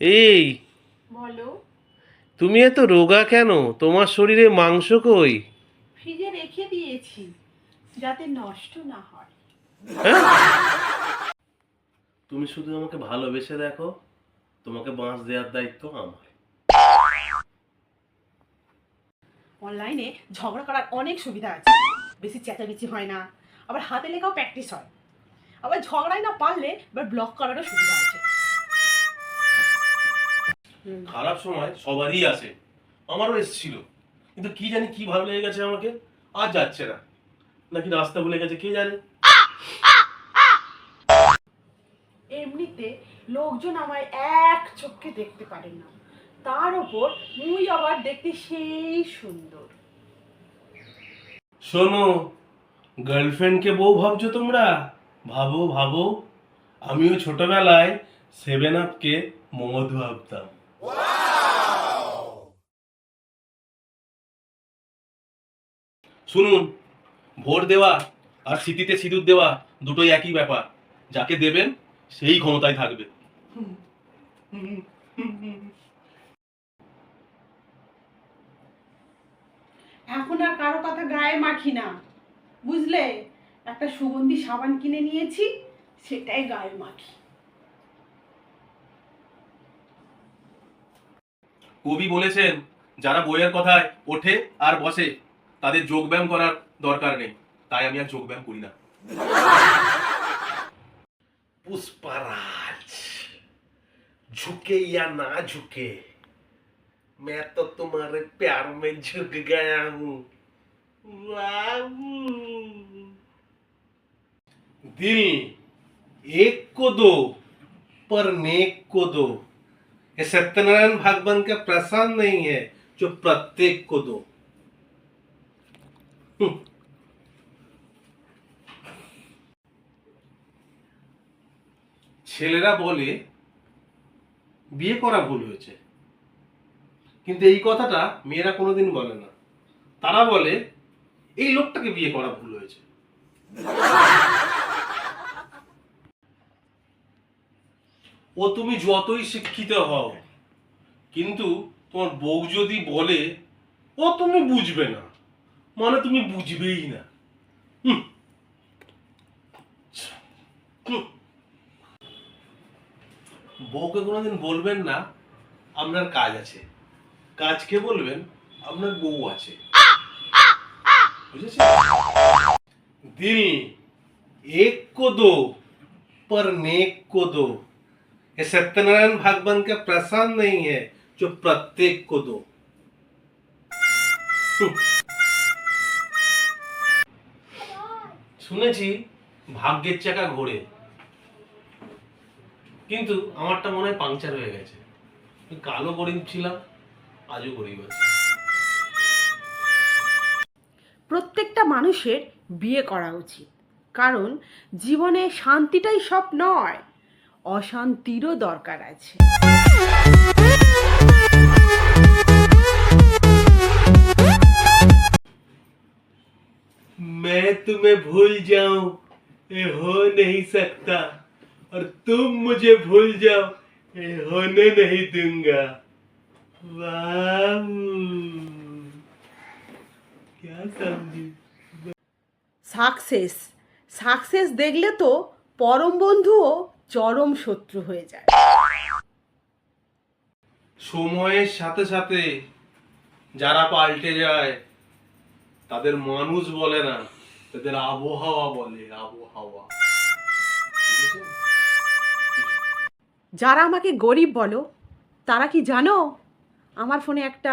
এই বলো। তুমি এত রোগা কেন? তোমার শরীরে মাংস কই? ফ্রিজে রেখে দিয়েছি যাতে নষ্ট না হয়। হ্যাঁ? তুমি শুধু আমাকে ভালোবেসে দেখো তোমাকে বাঁশ দেওয়ার দায়িত্ব আমার। অনলাইনে ঝগড়া করার অনেক সুবিধা আছে। বেশি চেঁচামেচি হয় না আবার হাতে লেখাও প্র্যাকটিস হয়। আবার ঝগড়াই না পারলে এবার ব্লক করারও সুবিধা আছে। খারাপ সময় সবারই আসে আমারও এসেছিল। কিন্তু কি জানি কি ভালো লেগে গেছে আমাকে? আর যাচ্ছে না। নাকি রাস্তা ভুলে গেছে কে জানে? এমনিতে লোকজন আমায় এক চোখে দেখতে পারে না। তার উপর মুই আবার দেখতে সেই সুন্দর। শোনো গার্লফ্রেন্ডকে বউ ভাবছ তোমরা? ভাবো ভাবো। আমিও ছোটবেলায় সেভেন আপকে মদ ভাবতাম। শুনুন, ভোট দেওয়া আর স্মৃতিতে সিঁদুর দেওয়া দুটোই একই ব্যাপার। যাকে দেবেন, সেই ক্ষমতায় থাকবে। এখন আর কারও কথা গায়ে মাখি না। বুঝলে? একটা সুগন্ধি সাবান কিনে নিয়েছি, সেটাই গায়ে মাখি। কবি বলেছেন যারা বইয়ের কথায় ওঠে আর বসে তাদের যোগব্যায়াম করার দরকার নেই তাই আমি আর যোগব্যায়াম করি না पुष्पराज झुके या ना झुके मैं तो तुम्हारे प्यार में झुक गया हूँ बाबू दिल एक को दो पर नेक को दो ये सत्यनारायण भगवान का प्रसाद नहीं है जो प्रत्येक को दो हम्म। ছেলেরা বলে বিয়ে করা ভুল হয়েছে কিন্তু এই কথাটা মেয়েরা কোনোদিন বলে না তারা বলে এই লোকটাকে বিয়ে করা ভুল হয়েছে ও তুমি যতই শিক্ষিত হও, কিন্তু তোমার বউ যদি বলে, ও তুমি বুঝবে না। মানে তুমি বুঝবেই না। বউকে কোনোদিন বলবেন না, আপনার কাজ আছে। কাজকে বলবেন, আপনার বউ আছে। দিল, এক কো দো পর নেক কো দো ये सत्यनारायण भगवान का प्रसाद नहीं है जो प्रत्येक को दो শুনেছি ভাগ্যের চাকা ঘোরে কিন্তু আমারটা মনে হয় পাংচার হয়ে গেছে আমি কালো গরিব ছিলাম আজও গরিব আছি প্রত্যেকটা মানুষের বিয়ে করা উচিত কারণ জীবনে শান্তিটাই সব নয় অশান্তিরও দরকার আছে मैं तुम्हें भूल जाऊं ये हो नहीं सकता और तुम मुझे भूल जाओ ये होने नहीं दूंगा वाह क्या समझी সাকসেস সাকসেস দেখলে তো পরম বন্ধুও চরম শত্রু হয়ে যায়। সময়ের সাথে সাথে যারা পাল্টে যায় তাদের মানুষ বলে না তাদের আবহাওয়া বলে আবহাওয়া। যারা আমাকে গরিব বলো তারা কি জানো আমার ফোনে একটা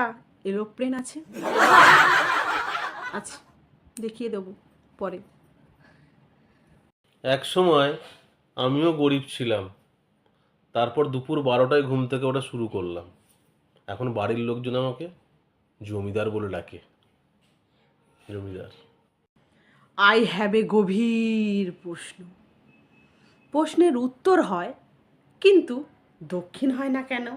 এরোপ্লেন আছে? আচ্ছা দেখিয়ে দেবো পরে। এক সময় আমিও গরিব ছিলাম। তারপর দুপুর বারোটায় ঘুম থেকে ওটা শুরু করলাম। এখন বাড়ির লোকজন আমাকে জমিদার বলে ডাকে। জমিদার। আই হ্যাভ এ গভীর প্রশ্ন। প্রশ্নের উত্তর হয় কিন্তু দক্ষিণ হয় না কেন?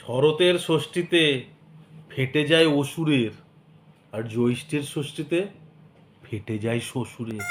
শরতের ষষ্ঠীতে ফেটে যায় অসুরের আর জ্যৈষ্ঠের ষষ্ঠীতে ফেটে যায় শ্বশুরের